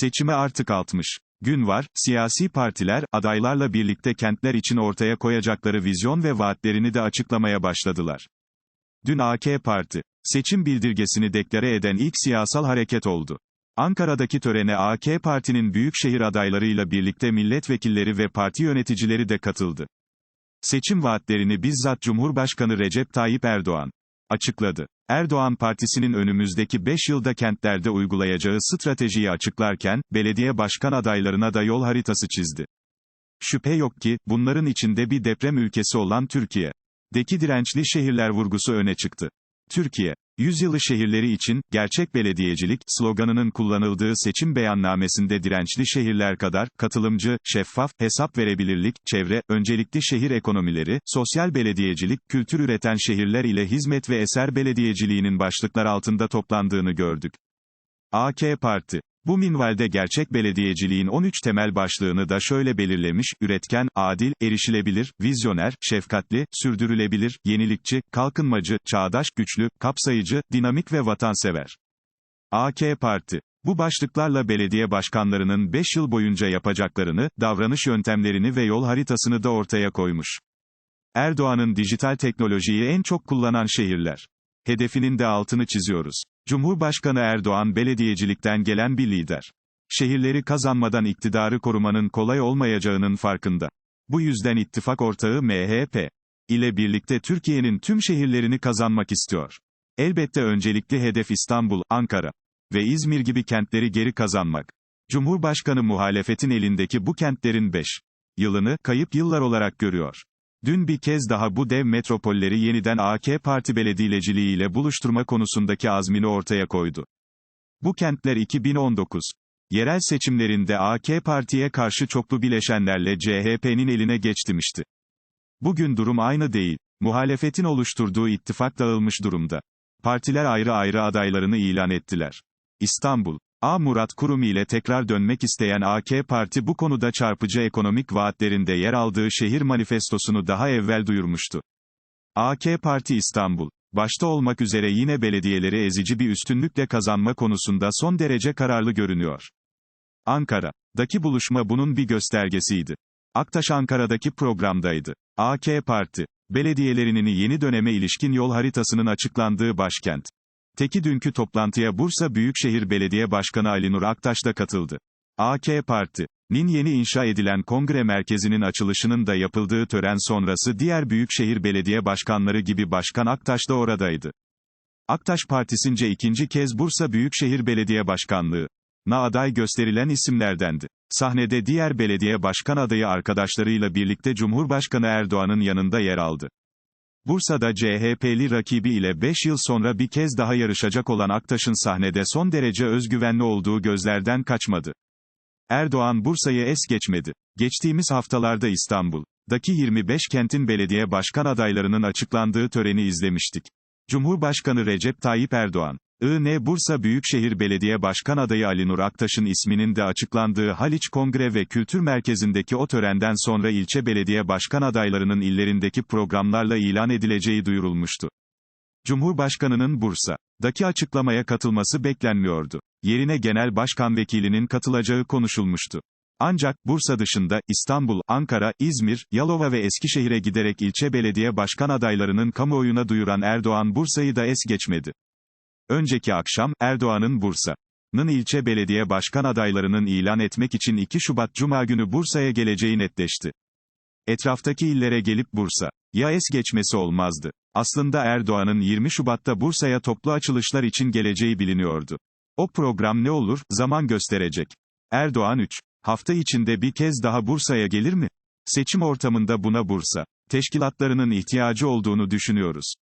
Seçime artık 60 gün var, siyasi partiler, adaylarla birlikte kentler için ortaya koyacakları vizyon ve vaatlerini de açıklamaya başladılar. Dün AK Parti, seçim bildirgesini deklare eden ilk siyasal hareket oldu. Ankara'daki törene AK Parti'nin büyükşehir adaylarıyla birlikte milletvekilleri ve parti yöneticileri de katıldı. Seçim vaatlerini bizzat Cumhurbaşkanı Recep Tayyip Erdoğan açıkladı. Erdoğan partisinin önümüzdeki 5 yılda kentlerde uygulayacağı stratejiyi açıklarken, belediye başkan adaylarına da yol haritası çizdi. Şüphe yok ki, bunların içinde bir deprem ülkesi olan Türkiye. Deki dirençli şehirler vurgusu öne çıktı. Türkiye, yüzyılı şehirleri için, gerçek belediyecilik, sloganının kullanıldığı seçim beyannamesinde dirençli şehirler kadar, katılımcı, şeffaf, hesap verebilirlik, çevre, öncelikli şehir ekonomileri, sosyal belediyecilik, kültür üreten şehirler ile hizmet ve eser belediyeciliğinin başlıklar altında toplandığını gördük. AK Parti bu minvalde gerçek belediyeciliğin 13 temel başlığını da şöyle belirlemiş, üretken, adil, erişilebilir, vizyoner, şefkatli, sürdürülebilir, yenilikçi, kalkınmacı, çağdaş, güçlü, kapsayıcı, dinamik ve vatansever. AK Parti, bu başlıklarla belediye başkanlarının 5 yıl boyunca yapacaklarını, davranış yöntemlerini ve yol haritasını da ortaya koymuş. Erdoğan'ın dijital teknolojiyi en çok kullanan şehirler. Hedefinin de altını çiziyoruz. Cumhurbaşkanı Erdoğan belediyecilikten gelen bir lider. Şehirleri kazanmadan iktidarı korumanın kolay olmayacağının farkında. Bu yüzden ittifak ortağı MHP ile birlikte Türkiye'nin tüm şehirlerini kazanmak istiyor. Elbette öncelikli hedef İstanbul, Ankara ve İzmir gibi kentleri geri kazanmak. Cumhurbaşkanı muhalefetin elindeki bu kentlerin 5 yılını kayıp yıllar olarak görüyor. Dün bir kez daha bu dev metropolleri yeniden AK Parti belediyeciliğiyle buluşturma konusundaki azmini ortaya koydu. Bu kentler 2019 yerel seçimlerinde AK Parti'ye karşı çoklu bileşenlerle CHP'nin eline geçtimişti. Bugün durum aynı değil. Muhalefetin oluşturduğu ittifak dağılmış durumda. Partiler ayrı ayrı adaylarını ilan ettiler. İstanbul A. Murat Kurum ile tekrar dönmek isteyen AK Parti bu konuda çarpıcı ekonomik vaatlerinde yer aldığı şehir manifestosunu daha evvel duyurmuştu. AK Parti İstanbul, başta olmak üzere yine belediyeleri ezici bir üstünlükle kazanma konusunda son derece kararlı görünüyor. Ankara'daki buluşma bunun bir göstergesiydi. Aktaş Ankara'daki programdaydı. AK Parti, belediyelerinin yeni döneme ilişkin yol haritasının açıklandığı başkent. Teki dünkü toplantıya Bursa Büyükşehir Belediye Başkanı Ali Nur Aktaş da katıldı. AK Parti'nin yeni inşa edilen kongre merkezinin açılışının da yapıldığı tören sonrası diğer büyükşehir belediye başkanları gibi Başkan Aktaş da oradaydı. Aktaş Partisi'nce ikinci kez Bursa Büyükşehir Belediye Başkanlığı na aday gösterilen isimlerdendi. Sahnede diğer belediye başkan adayı arkadaşlarıyla birlikte Cumhurbaşkanı Erdoğan'ın yanında yer aldı. Bursa'da CHP'li rakibi ile 5 yıl sonra bir kez daha yarışacak olan Aktaş'ın sahnede son derece özgüvenli olduğu gözlerden kaçmadı. Erdoğan Bursa'yı es geçmedi. Geçtiğimiz haftalarda İstanbul'daki 25 kentin belediye başkan adaylarının açıklandığı töreni izlemiştik. Cumhurbaşkanı Recep Tayyip Erdoğan, IN Bursa Büyükşehir Belediye Başkan adayı Ali Nur Aktaş'ın isminin de açıklandığı Haliç Kongre ve Kültür Merkezi'ndeki o törenden sonra ilçe belediye başkan adaylarının illerindeki programlarla ilan edileceği duyurulmuştu. Cumhurbaşkanının Bursa'daki açıklamaya katılması beklenmiyordu. Yerine genel başkan vekilinin katılacağı konuşulmuştu. Ancak, Bursa dışında, İstanbul, Ankara, İzmir, Yalova ve Eskişehir'e giderek ilçe belediye başkan adaylarının kamuoyuna duyuran Erdoğan Bursa'yı da es geçmedi. Önceki akşam, Erdoğan'ın Bursa'nın ilçe belediye başkan adaylarının ilan etmek için 2 Şubat Cuma günü Bursa'ya geleceği netleşti. Etraftaki illere gelip Bursa, ya es geçmesi olmazdı. Aslında Erdoğan'ın 20 Şubat'ta Bursa'ya toplu açılışlar için geleceği biliniyordu. O program ne olur, zaman gösterecek. Erdoğan 3 hafta içinde bir kez daha Bursa'ya gelir mi? Seçim ortamında buna Bursa teşkilatlarının ihtiyacı olduğunu düşünüyoruz.